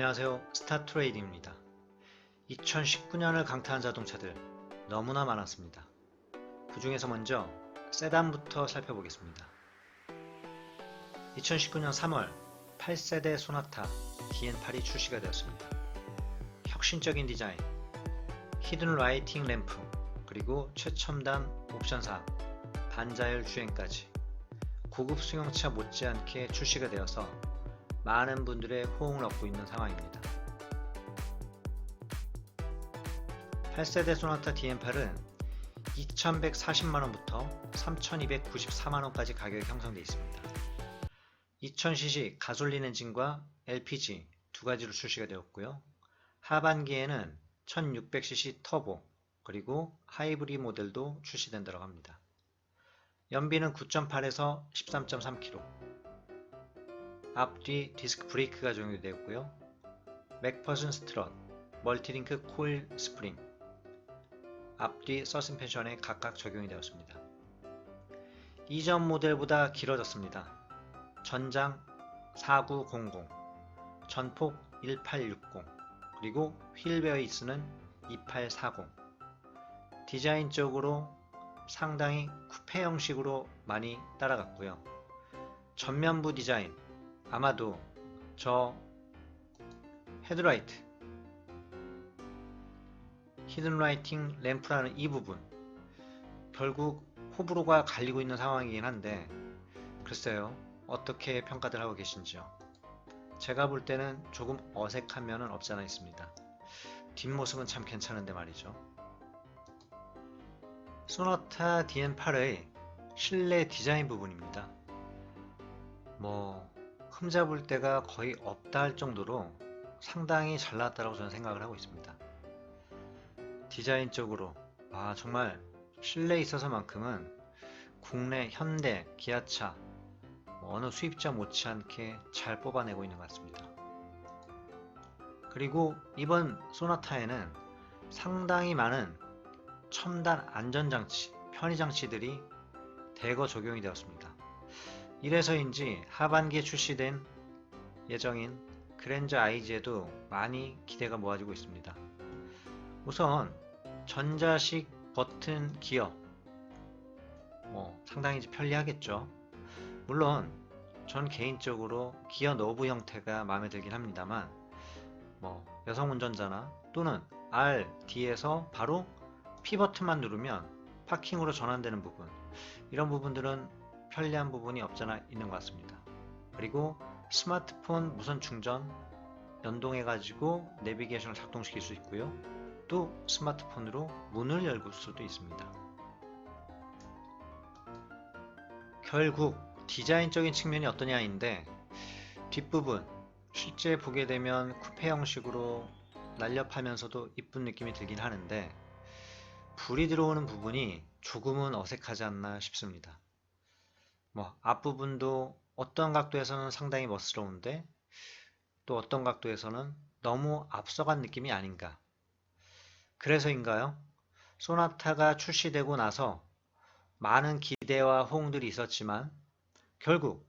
안녕하세요. 스타트레이드입니다. 2019년을 강타한 자동차들 너무나 많았습니다. 그 중에서 먼저 세단부터 살펴보겠습니다. 2019년 3월 8세대 소나타 DN8이 출시가 되었습니다. 혁신적인 디자인, 히든 라이팅 램프, 그리고 최첨단 옵션 사항, 반자율 주행까지 고급 승용차 못지않게 출시가 되어서 많은 분들의 호응을 얻고 있는 상황입니다. 8세대 소나타 DM8은 2,140만원부터 3,294만원까지 가격이 형성되어 있습니다. 2000cc 가솔린 엔진과 LPG 두 가지로 출시가 되었고요. 하반기에는 1600cc 터보 그리고 하이브리드 모델도 출시된다고 합니다. 연비는 9.8에서 13.3km 앞뒤 디스크 브레이크가 적용되었고요. 맥퍼슨 스트럿, 멀티링크 코일 스프링, 앞뒤 서스펜션에 각각 적용이 되었습니다. 이전 모델보다 길어졌습니다. 전장 4900, 전폭 1860, 그리고 휠 베이스는 2840. 디자인적으로 상당히 쿠페 형식으로 많이 따라갔고요. 전면부 디자인 아마도 저 헤드라이트 히든 라이팅 램프라는 이 부분 결국 호불호가 갈리고 있는 상황이긴 한데 글쎄요 어떻게 평가들 하고 계신지요? 제가 볼 때는 조금 어색한 면은 없잖아 있습니다. 뒷모습은 참 괜찮은데 말이죠. 소나타 DN8의 실내 디자인 부분입니다. 뭐 흠잡을 데가 거의 없다 할 정도로 상당히 잘 나왔다고 저는 생각을 하고 있습니다. 디자인적으로 아 정말 실내에 있어서만큼은 국내 현대, 기아차 뭐 어느 수입자 못지않게 잘 뽑아내고 있는 것 같습니다. 그리고 이번 소나타에는 상당히 많은 첨단 안전장치, 편의장치들이 대거 적용이 되었습니다. 이래서인지 하반기에 출시된 예정인 그랜저 IG에도 많이 기대가 모아지고 있습니다. 우선 전자식 버튼 기어 뭐 상당히 편리하겠죠. 물론 전 개인적으로 기어 너브 형태가 마음에 들긴 합니다만 뭐 여성 운전자나 또는 R D에서 바로 P 버튼만 누르면 파킹으로 전환되는 부분 이런 부분들은 편리한 부분이 없잖아 있는 것 같습니다. 그리고 스마트폰 무선 충전 연동해 가지고 내비게이션을 작동시킬 수 있고요. 또 스마트폰으로 문을 열 수도 있습니다. 결국 디자인적인 측면이 어떠냐인데 뒷부분 실제 보게 되면 쿠페 형식으로 날렵하면서도 이쁜 느낌이 들긴 하는데 불이 들어오는 부분이 조금은 어색하지 않나 싶습니다. 뭐 앞부분도 어떤 각도에서는 상당히 멋스러운데 또 어떤 각도에서는 너무 앞서간 느낌이 아닌가. 그래서인가요? 소나타가 출시되고 나서 많은 기대와 호응들이 있었지만 결국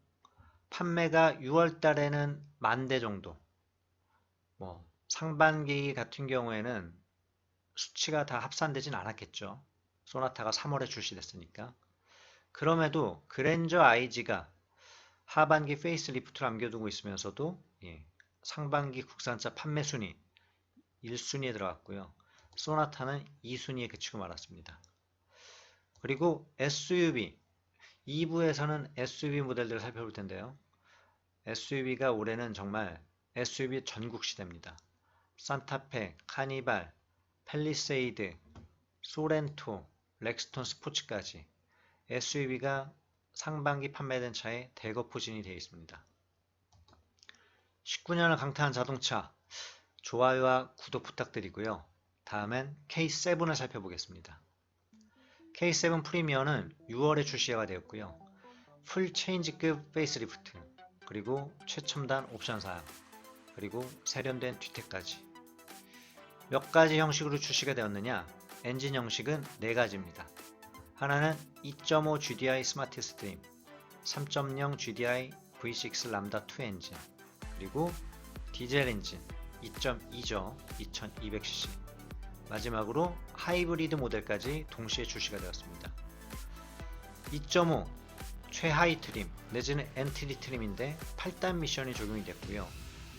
판매가 6월 달에는 만 대 정도. 뭐 상반기 같은 경우에는 수치가 다 합산되진 않았겠죠. 소나타가 3월에 출시됐으니까. 그럼에도 그랜저 IG가 하반기 페이스리프트를 남겨두고 있으면서도 예, 상반기 국산차 판매 순위 1순위에 들어갔고요. 소나타는 2순위에 그치고 말았습니다. 그리고 SUV 2부에서는 SUV 모델들을 살펴볼 텐데요. SUV가 올해는 정말 SUV 전국 시대입니다. 산타페, 카니발, 펠리세이드, 소렌토, 렉스톤 스포츠까지 SUV가 상반기 판매된 차에 대거 포진이 되어 있습니다. 19년을 강타한 자동차 좋아요와 구독 부탁드리고요. 다음엔 K7을 살펴보겠습니다. K7 프리미어는 6월에 출시가 되었고요. 풀 체인지급 페이스리프트 그리고 최첨단 옵션 사양 그리고 세련된 뒤태까지 몇 가지 형식으로 출시가 되었느냐 엔진 형식은 4가지입니다. 하나는 2.5 GDI 스마트 스트림, 3.0 GDI V6 람다 2 엔진, 그리고 디젤 엔진, 2.2죠. 2200cc. 마지막으로 하이브리드 모델까지 동시에 출시가 되었습니다. 2.5 최하위 트림 내지는 엔트리 트림인데 8단 미션이 적용이 됐고요.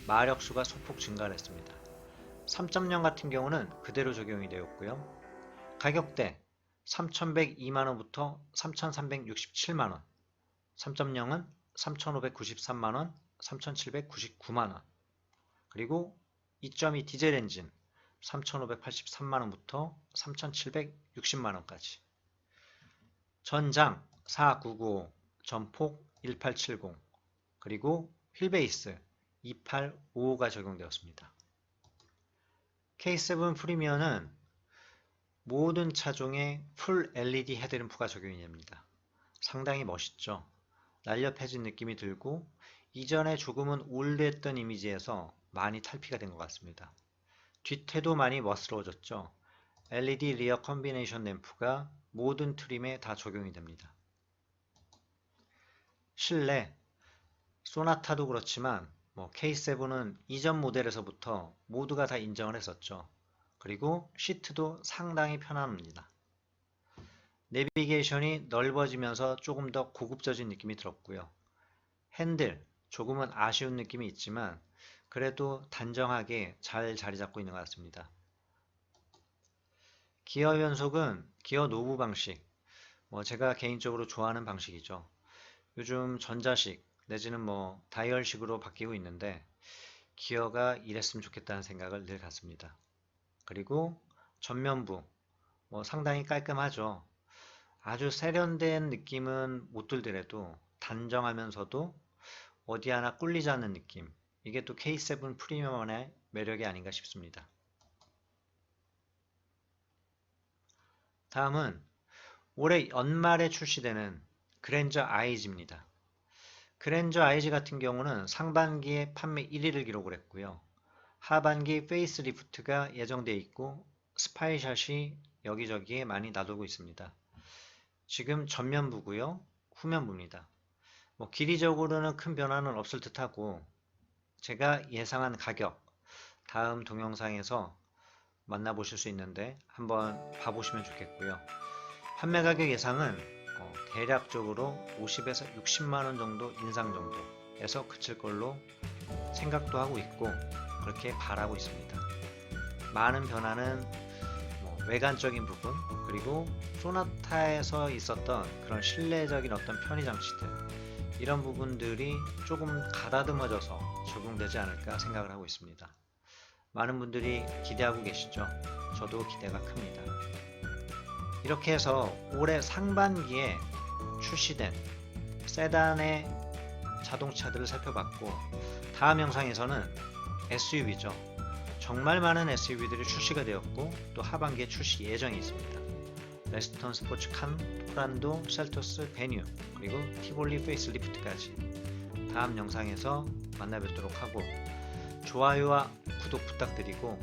마력수가 소폭 증가를 했습니다. 3.0 같은 경우는 그대로 적용이 되었고요. 가격대 3,102만원부터 3,367만원. 3.0은 3,593만원 3,799만원. 그리고 2.2 디젤 엔진 3,583만원부터 3,760만원까지. 전장 4995 전폭 1870 그리고 휠베이스 2855가 적용되었습니다. K7 프리미어는 모든 차종에 풀 LED 헤드램프가 적용이 됩니다. 상당히 멋있죠. 날렵해진 느낌이 들고 이전에 조금은 올드했던 이미지에서 많이 탈피가 된 것 같습니다. 뒷태도 많이 멋스러워졌죠. LED 리어 컨비네이션 램프가 모든 트림에 다 적용이 됩니다. 실내 소나타도 그렇지만 뭐 K7은 이전 모델에서부터 모두가 다 인정을 했었죠. 그리고 시트도 상당히 편안합니다. 내비게이션이 넓어지면서 조금 더 고급져진 느낌이 들었고요. 핸들 조금은 아쉬운 느낌이 있지만 그래도 단정하게 잘 자리 잡고 있는 것 같습니다. 기어 연속은 기어 노브 방식, 뭐 제가 개인적으로 좋아하는 방식이죠. 요즘 전자식 내지는 뭐 다이얼식으로 바뀌고 있는데 기어가 이랬으면 좋겠다는 생각을 늘 갖습니다. 그리고 전면부 뭐 상당히 깔끔하죠. 아주 세련된 느낌은 못 들더라도 단정하면서도 어디 하나 꿀리지 않는 느낌 이게 또 K7 프리미엄의 매력이 아닌가 싶습니다. 다음은 올해 연말에 출시되는 그랜저 아이즈입니다. 그랜저 아이즈 같은 경우는 상반기에 판매 1위를 기록을 했고요. 하반기 페이스리프트가 예정되어 있고 스파이샷이 여기저기에 많이 놔두고 있습니다. 지금 전면부고요. 후면부입니다. 뭐 길이적으로는 큰 변화는 없을 듯하고 제가 예상한 가격 다음 동영상에서 만나보실 수 있는데 한번 봐보시면 좋겠고요. 판매 가격 예상은 어, 대략적으로 50에서 60만원 정도 인상 정도에서 그칠 걸로 생각도 하고 있고 그렇게 바라고 있습니다. 많은 변화는 뭐 외관적인 부분 그리고 소나타에서 있었던 그런 실내적인 어떤 편의 장치들 이런 부분들이 조금 가다듬어져서 적용되지 않을까 생각을 하고 있습니다. 많은 분들이 기대하고 계시죠? 저도 기대가 큽니다. 이렇게 해서 올해 상반기에 출시된 세단의 자동차들을 살펴봤고 다음 영상에서는 SUV죠. 정말 많은 SUV들이 출시가 되었고 또 하반기에 출시 예정이 있습니다. 레스턴 스포츠 칸, 토란도, 셀토스, 베뉴 그리고 티볼리 페이스리프트까지 다음 영상에서 만나뵙도록 하고 좋아요와 구독 부탁드리고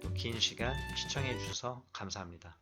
또 긴 시간 시청해 주셔서 감사합니다.